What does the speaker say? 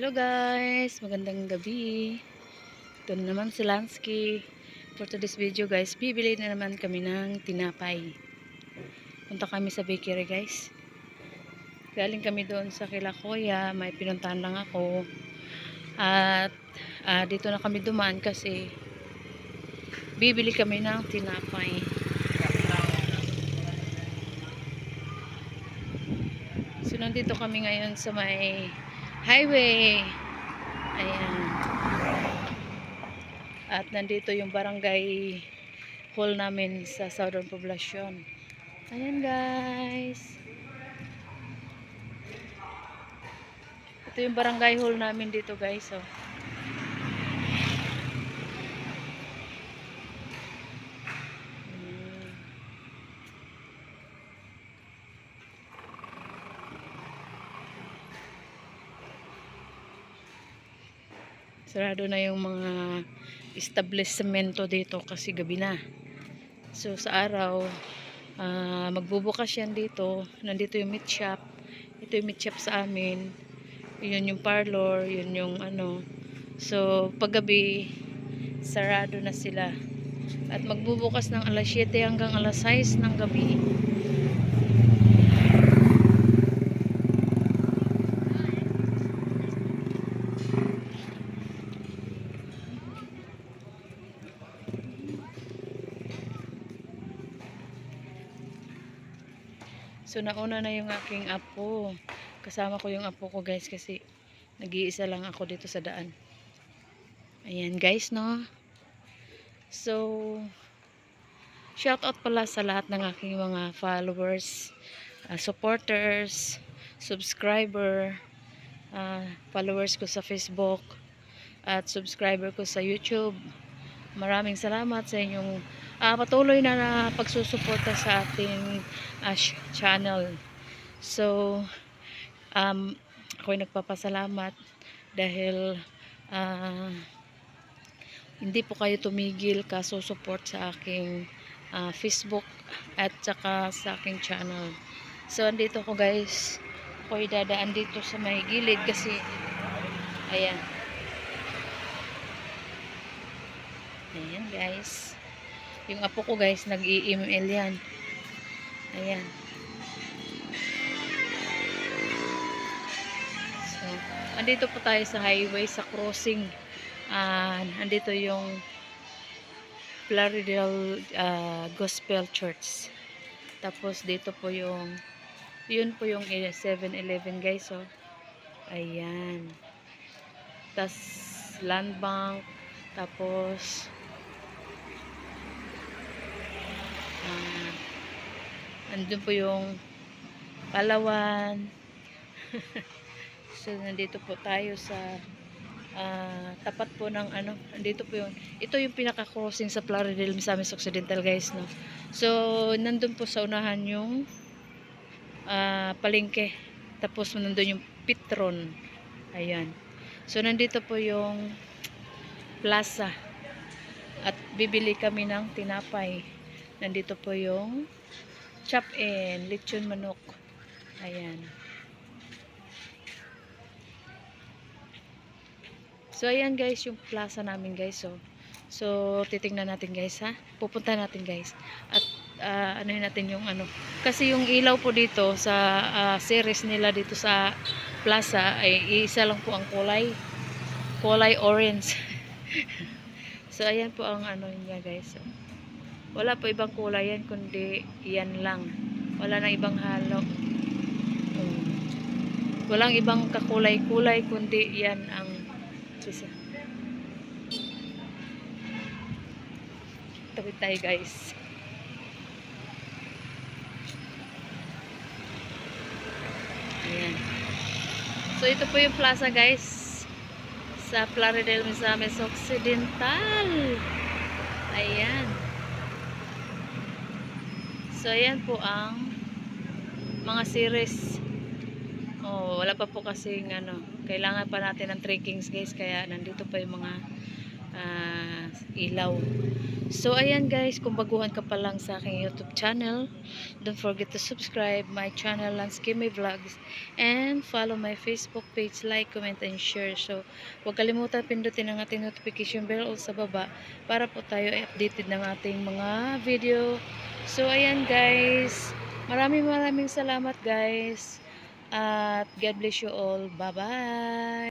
Hello guys, magandang gabi. Ito na naman si Lansky. For today's video guys, bibili na naman kami ng tinapay. Punta kami sa bakery guys. Galing kami doon sa Kilakoya, may pinuntahan lang ako. At ah, dito na kami dumaan kasi bibili kami ng tinapay. So nandito kami ngayon sa may highway. Ayan. At nandito yung barangay hall namin sa Southern Poblacion. Ayan guys. Ito yung barangay hall namin dito guys. Oh. Sarado na yung mga establishmento dito kasi gabi na. So sa araw, ah, magbubukas yan dito. Nandito yung meat shop. Ito yung meat shop sa amin. Yun yung parlor, yun yung ano. So paggabi, sarado na sila. At magbubukas ng alas 7 hanggang alas 6 ng gabi. So nauna na yung aking apo. Kasama ko yung apo ko guys kasi nag-iisa lang ako dito sa daan. Ayan guys no. So shout out pala sa lahat ng aking mga followers, uh, supporters, subscriber, uh, followers ko sa Facebook at subscriber ko sa YouTube. Maraming salamat sa inyong ah, patuloy na, na pagsusuporta sa ating sh- channel. So, um, ako'y nagpapasalamat dahil ah, hindi po kayo tumigil kasusuport sa aking ah, Facebook at saka sa aking channel. So, andito ko guys. Ako'y dadaan dito sa may gilid kasi ayan. Ayan guys. Yung apo ko guys, nag-i-email yan. Ayan. So, andito po tayo sa highway, sa crossing. Ah, andito yung Plaridel ah, Gospel Church. Tapos dito po yung yun po yung 7-Eleven guys, oh. Ayan. Tapos land bank. Tapos Ah, andun po yung Palawan. so, nandito po tayo sa ah, tapat po ng ano, nandito po yung, ito yung pinaka-crossing sa Plaridel, Misamis Occidental guys, no. So, nandun po sa unahan yung ah, palengke. Tapos, nandun yung Pitron. Ayan. So, nandito po yung plaza. At bibili kami ng tinapay. Nandito po yung chop in, lechon manok. Ayan. So, ayan guys, yung plaza namin guys. So, so titingnan natin guys ha. Pupunta natin guys. At ah, ano natin yung ano. Kasi yung ilaw po dito sa ah, series nila dito sa plaza ay isa lang po ang kulay. Kulay orange. so, ayan po ang ano niya guys. So, wala po ibang kulay yan, kundi yan lang. Wala na ibang halo. Um, walang ibang kakulay-kulay, kundi yan ang isa. Tawid tayo guys. Ayan. So, ito po yung plaza guys. Sa Plaridel Misamis Occidental. Ayan. So, ayan po ang mga series. Oh, wala pa po kasi ano, kailangan pa natin ng trekkings guys, kaya nandito pa yung mga ah, ilaw. So, ayan guys, kung baguhan ka pa lang sa aking YouTube channel, don't forget to subscribe my channel, Lanskime Vlogs, and follow my Facebook page, like, comment, and share. So, huwag kalimutan pindutin ang ating notification bell o sa baba para po tayo ay updated ng ating mga video. So, ayan guys, maraming maraming salamat guys, at God bless you all. Bye-bye!